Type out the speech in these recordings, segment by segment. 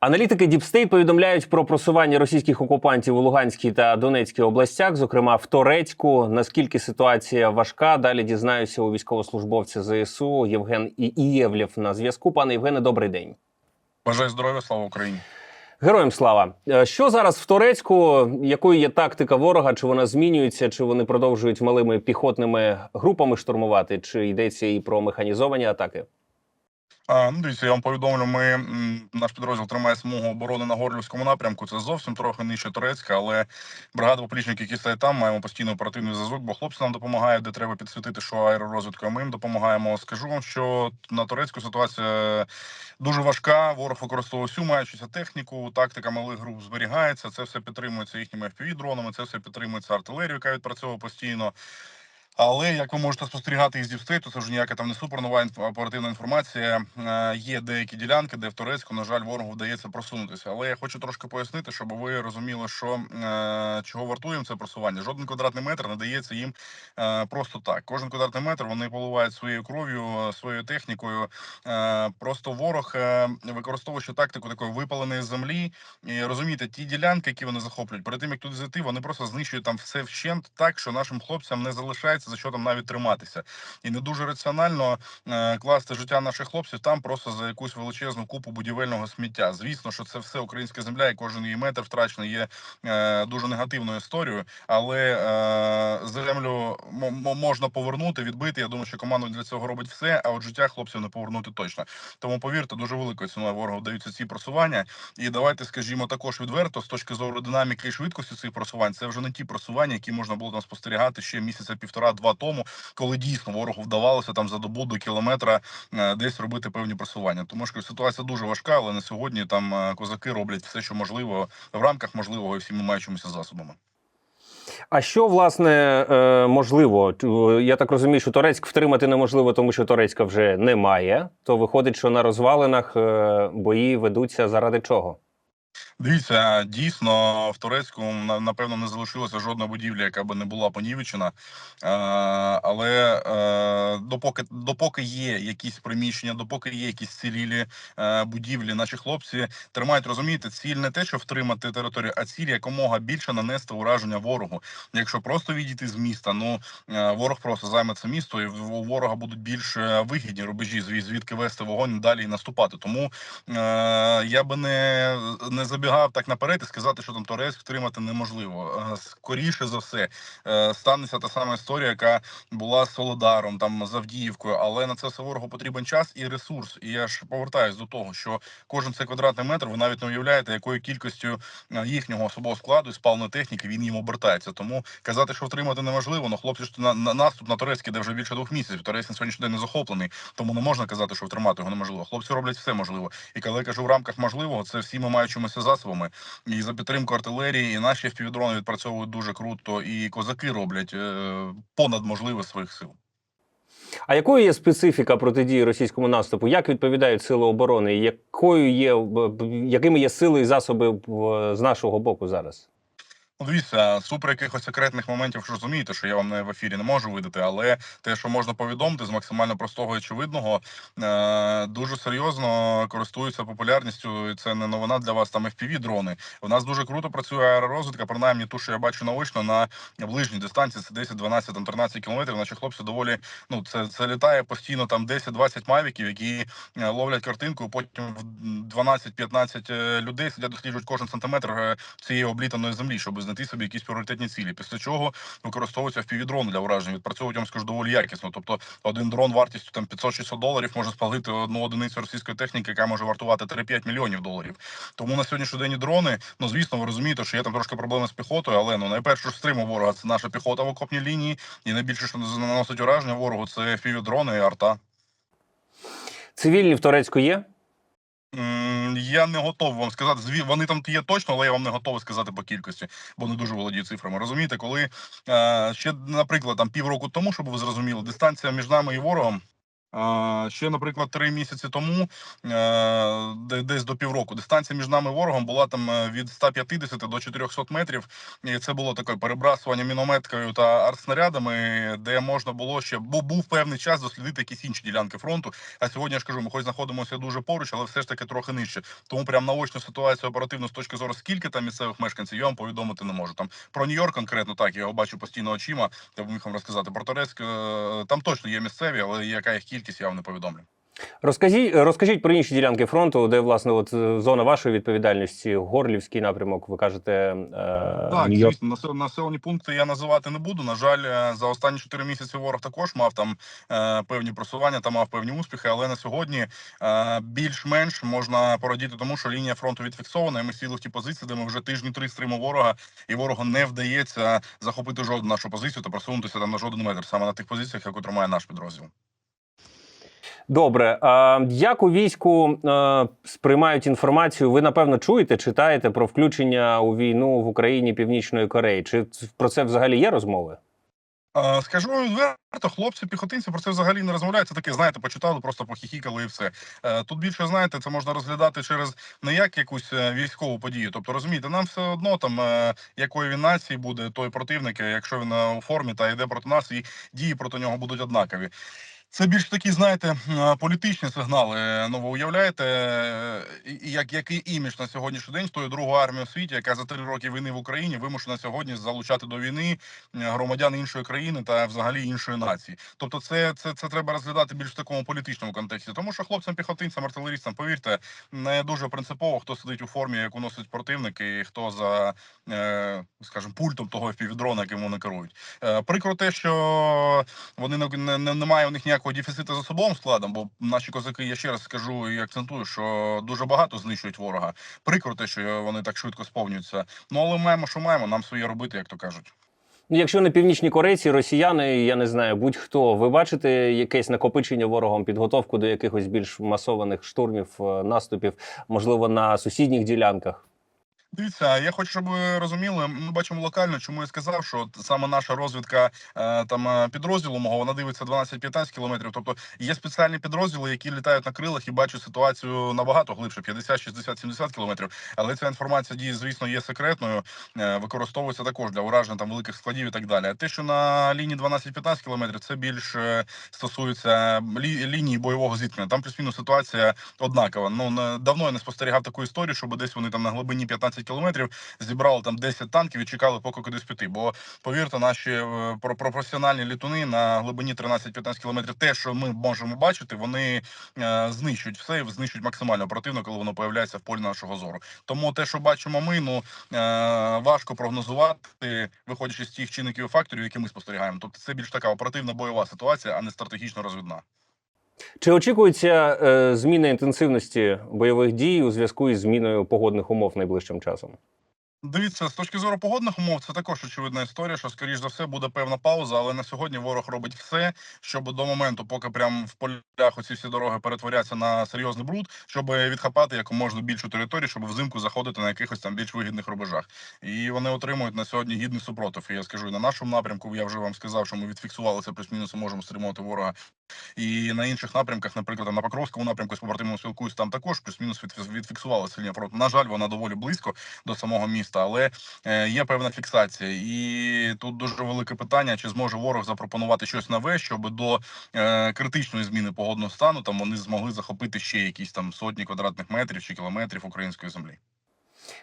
Аналітики Діпстейт повідомляють про просування російських окупантів у Луганській та Донецькій областях, зокрема в Торецьку. Наскільки ситуація важка? Далі дізнаюся у військовослужбовця ЗСУ Євген Ієвлєв на зв'язку. Пане Євгене, добрий день. Бажаю здоров'я, слава Україні. Героям слава. Е, Що зараз в Торецьку? Якою є тактика ворога? Чи вона змінюється? Чи вони продовжують малими піхотними групами штурмувати? Чи йдеться і про механізовані атаки? Ну, дивіться, я вам повідомлю, ми наш підрозділ тримає смугу оборони на Горлівському напрямку. Це зовсім трохи нижче Турецька, але бригада поплічників, які стоять там, маємо постійно оперативний зв'язок, бо хлопці нам допомагають, де треба підсвітити, що аеророзвідку, ми їм допомагаємо. Скажу вам, що на турецьку ситуація дуже важка. Ворог використовує всю маючуся техніку, тактика малих груп зберігається. Це все підтримується їхніми fpv дронами це все підтримується артилерією, яка відпрацьовує постійно. Але як ви можете спостерігати із Дівстейту, це вже ніяка там не супернова оперативна інформація. Е, Є деякі ділянки, де в Турецьку, на жаль, ворогу вдається просунутися. Але я хочу трошки пояснити, щоб ви розуміли, що е, чого вартуємо це просування. Жоден квадратний метр не дається їм е, просто так. Кожен квадратний метр вони поливають своєю кров'ю, своєю технікою. Просто ворог використовуючи тактику такої випаленої землі. І розумієте, ті ділянки, які вони захоплюють, перед тим як туди зайти, вони просто знищують там все вщент так, що нашим хлопцям не залишається за що там навіть триматися. І не дуже раціонально е, класти життя наших хлопців там просто за якусь величезну купу будівельного сміття. Звісно, що це все українська земля, і кожен її метр втрачений є е, дуже негативною історією. Але е, землю можна повернути, відбити. Я думаю, що команда для цього робить все. А от життя хлопців не повернути точно. Тому повірте, дуже великою ціною ворогу вдаються ці просування. І давайте скажімо також відверто, з точки зору динаміки і швидкості цих просувань, це вже не ті просування, які можна було там спостерігати ще місяця півтора-два тому, коли дійсно ворогу вдавалося там за добу до кілометра е, десь робити певні просування. Тому що ситуація дуже важка, але на сьогодні там е, козаки роблять все, що можливо в рамках можливого і всіми маючимися засобами. А що власне е, можливо? Я так розумію, що Торецьк втримати неможливо, тому що Торецька вже немає. То виходить, що на розвалинах бої ведуться заради чого? Дивіться, дійсно в Турецьку на- напевно не залишилося жодної будівлі, яка би не була понівечена. Але е, допоки допоки є якісь приміщення, допоки є якісь цілілі е, будівлі, наші хлопці тримають, розумієте, ціль не те, що втримати територію, а ціль якомога більше нанести ураження ворогу. Якщо просто відійти з міста, ну е, ворог просто займе це місто, і у ворога будуть більш вигідні рубежі, звідки вести вогонь далі і наступати. Тому я би не, не забігав так наперед і сказати, що там Торецьк втримати неможливо. Е, Скоріше за все, е, станеться та сама історія, яка була з Солодаром, там з Авдіївкою, але на це все ворогу потрібен час і ресурс. І я ж повертаюсь до того, що кожен цей квадратний метр ви навіть не уявляєте, якою кількістю е, їхнього особового складу і спальної техніки він їм обертається. Тому казати, що втримати неможливо, ну хлопці ж на, на наступ на турецький, де вже більше двох місяців. Турецький на сьогоднішній день не захоплений, тому не можна казати, що втримати його неможливо. Хлопці роблять все можливо. І коли я кажу в рамках можливого, це всіми маючимися засобами. І за підтримку артилерії, і наші впівдрони відпрацьовують дуже круто, і козаки роблять е, понад можливе своїх сил. А якою є специфіка протидії російському наступу? Як відповідають сили оборони? Якою є якими є сили і засоби з нашого боку зараз? Ну, дивіться, супер якихось секретних моментів ж розумієте, що я вам не в ефірі не можу видати, але те, що можна повідомити з максимально простого і очевидного, е, дуже серйозно користуються популярністю. І це не новина для вас. Там fpv дрони. У нас дуже круто працює аеророзвідка, принаймні ту, що я бачу наочно на ближній дистанції. Це 10, 12, там 13 кілометрів. Наші хлопці доволі ну це, це літає постійно там 10-20 мавіків, які е, ловлять картинку. Потім в 12-15 е, людей сидять, досліджують кожен сантиметр е, цієї облітаної землі, щоб знайти собі якісь пріоритетні цілі. Після чого використовуються впівдрони для ураження. Відпрацьовують я скажу доволі якісно. Тобто один дрон вартістю там 500-600 доларів може спалити одну одиницю російської техніки, яка може вартувати 3-5 мільйонів доларів. Тому на сьогоднішній день дрони, ну звісно, ви розумієте, що є там трошки проблеми з піхотою, але ну найперше стриму ворога це наша піхота в окопній лінії, і найбільше, що наносить ураження ворогу, це впівдрони і арта. Цивільні в Торецьку є? Я не готовий вам сказати. Вони там є точно, але я вам не готовий сказати по кількості, бо не дуже володію цифрами. Розумієте, коли е, ще, наприклад, там півроку тому, щоб ви зрозуміли, дистанція між нами і ворогом. Ще, наприклад, три місяці тому, е, десь до півроку, дистанція між нами ворогом була там е, від 150 до 400 метрів. І це було таке перебрасування мінометкою та артснарядами, де можна було ще бо був певний час дослідити якісь інші ділянки фронту. А сьогодні я ж кажу, ми хоч знаходимося дуже поруч, але все ж таки трохи нижче. Тому прям наочну ситуацію оперативно з точки зору, скільки там місцевих мешканців, я вам повідомити не можу. Там про Нью-Йорк конкретно так, я його бачу постійно очима. Я б міг вам розказати про Торецьк. е, Там точно є місцеві, але яка їх кількість, я вам не повідомлю. Розкажіть, розкажіть про інші ділянки фронту, де власне от е, зона вашої відповідальності, Горлівський напрямок. Ви кажете, е, Так, звісно, насел- населені пункти я називати не буду. На жаль, е, за останні 4 місяці ворог також мав там е, певні просування та мав певні успіхи. Але на сьогодні е, більш-менш можна порадіти тому, що лінія фронту відфіксована. і Ми сіли в ті позиції, де ми вже тижні три стримуємо ворога, і ворогу не вдається захопити жодну нашу позицію та просунутися там на жоден метр, саме на тих позиціях, яку тримає наш підрозділ. Добре, а як у війську сприймають інформацію? Ви напевно чуєте, читаєте про включення у війну в Україні Північної Кореї? Чи про це взагалі є розмови? Скажу відверто, хлопці, піхотинці про це взагалі не розмовляють. Це таке, знаєте, почитали, просто похіхікали і все. Е, Тут більше знаєте, це можна розглядати через не як якусь е, військову подію. Тобто, розумієте, нам все одно там е, якої він нації буде той противник, якщо він у формі та йде проти нас, і дії проти нього будуть однакові. Це більш такі, знаєте, політичні сигнали. Ну ви уявляєте, е, як який імідж на сьогоднішній день з тою другу армію у світі, яка за три роки війни в Україні вимушена сьогодні залучати до війни громадян іншої країни та взагалі іншої нації. Тобто, це, це, це треба розглядати більш в такому політичному контексті. Тому що хлопцям, піхотинцям, артилерістам, повірте, не дуже принципово, хто сидить у формі, яку носить противник, і хто за, е, скажімо, пультом того півдрона, яким вони керують. Е, Прикро те, що вони не, не, не немає у них ніякого дефіциту з особовим складом, бо наші козаки, я ще раз скажу і акцентую, що дуже багато знищують ворога. Прикро те, що вони так швидко сповнюються. Ну але маємо, що маємо, нам своє робити, як то кажуть. Ну, Якщо не північні корейці, росіяни, я не знаю, будь-хто, ви бачите якесь накопичення ворогом, підготовку до якихось більш масованих штурмів, е, наступів, можливо, на сусідніх ділянках? Дивіться, я хочу, щоб ви розуміли. Ми бачимо локально, чому я сказав, що саме наша розвідка е, там е, підрозділу мого вона дивиться 12-15 кілометрів. Тобто є спеціальні підрозділи, які літають на крилах і бачать ситуацію набагато глибше 50, 60, 70 кілометрів. Але ця інформація дії, звісно, є секретною. е, Використовується також для ураження там великих складів і так далі. А те, що на лінії 12-15 кілометрів, це більш е, стосується лі, лінії бойового зіткнення. Там плюс-мінус ситуація однакова. Ну давно я не спостерігав таку історію, щоб десь вони там на глибині 15 кілометрів зібрали там 10 танків і чекали, поки кудись піти. Бо повірте, наші е, про- про- професіональні літуни на глибині 13-15 кілометрів, те, що ми можемо бачити, вони е, знищують все і знищують максимально оперативно, коли воно появляється в полі нашого зору. Тому те, що бачимо ми, ну е, важко прогнозувати, виходячи з тих чинників і факторів, які ми спостерігаємо. Тобто це більш така оперативна бойова ситуація, а не стратегічно розвідна. Чи очікується е, зміна інтенсивності бойових дій у зв'язку із зміною погодних умов найближчим часом? Дивіться, з точки зору погодних умов, це також очевидна історія, що скоріш за все буде певна пауза, але на сьогодні ворог робить все, щоб до моменту, поки прям в полях оці всі дороги перетворяться на серйозний бруд, щоб відхапати якомога більшу територію, щоб взимку заходити на якихось там більш вигідних рубежах. І вони отримують на сьогодні гідний супротив. І я скажу, і на нашому напрямку я вже вам сказав, що ми відфіксувалися плюс-мінус можемо стримувати ворога. І на інших напрямках, наприклад, на Покровському напрямку з побратимом спілкуюсь, там також плюс-мінус від- відфіксувалася лінія фронту. На жаль, вона доволі близько до самого міста, але е, є певна фіксація. І тут дуже велике питання: чи зможе ворог запропонувати щось нове, щоб до е, критичної зміни погодного стану там вони змогли захопити ще якісь там сотні квадратних метрів чи кілометрів української землі.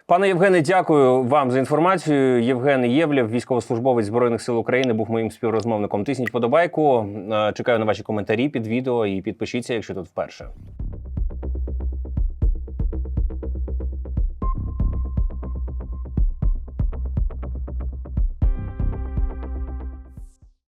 Пане Євгене, дякую вам за інформацію. Євген Євлєв, військовослужбовець збройних сил України, був моїм співрозмовником. Тисніть подобайку. Е, Чекаю на ваші коментарі під відео і підпишіться, якщо тут вперше.